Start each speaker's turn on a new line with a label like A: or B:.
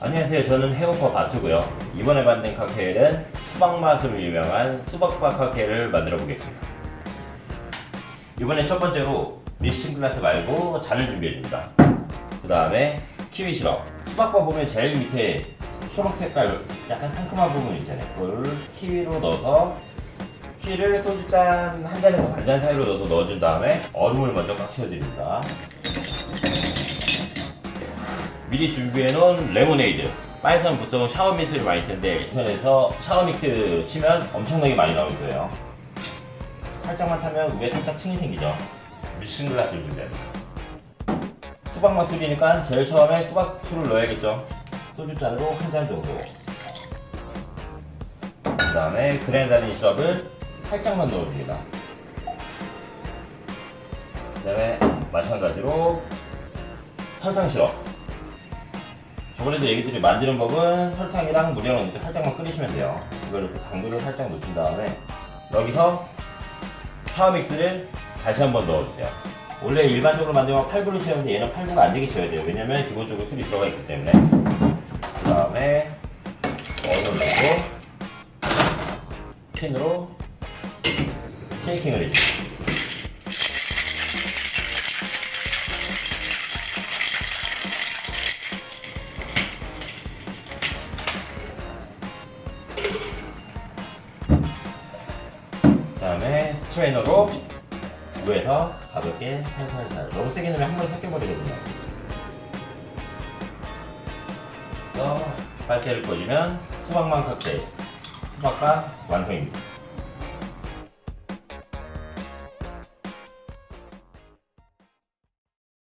A: 안녕하세요. 저는 해오퍼 바투고요. 이번에 만든 칵테일은 수박 맛으로 유명한 수박바 칵테일을 만들어 보겠습니다. 이번엔 첫 번째로 미싱 글라스 말고 잔을 준비해 줍니다. 그 다음에 키위 시럽. 수박바 보면 제일 밑에 초록 색깔 약간 상큼한 부분 있잖아요. 그걸 키위로 넣어서 키위를 소주잔 한 잔에서 반 잔 사이로 넣어서 넣어준 다음에 얼음을 먼저 꽉 채워드립니다. 미리 준비해 놓은 레모네이드. 바에서는 보통 샤워 믹스를 많이 쓰는데 인터넷에서 샤워 믹스 치면 엄청나게 많이 나올 거예요. 살짝만 타면 위에 살짝 층이 생기죠. 미싱 글라스를 준비합니다. 수박 맛 술이니까 제일 처음에 수박 술을 넣어야겠죠. 소주잔으로 한 잔 정도. 그 다음에 그레나딘 시럽을 살짝만 넣어줍니다. 그 다음에 마찬가지로 설탕 시럽. 저번에도 얘기 드린 만드는 법은 설탕이랑 물이랑 이렇게 살짝만 끓이시면 돼요. 이걸 이렇게 당도를 살짝 높인 다음에 여기서 샤워 믹스를 다시 한번 넣어주세요. 원래 일반적으로 만들면 8구를 채우는데 얘는 8구가 안 되게 채워야 돼요. 왜냐면 기본적으로 술이 들어가 있기 때문에. 그 다음에 얼음을 넣고 핀으로 쉐이킹을 해주세요. 트레이너로 위에서 가볍게 살살 살 너무 세게 넣으면 한 번에 섞여버리거든요 그래서 빨대를 꽂으면 수박만 칵테일 수박과 완성입니다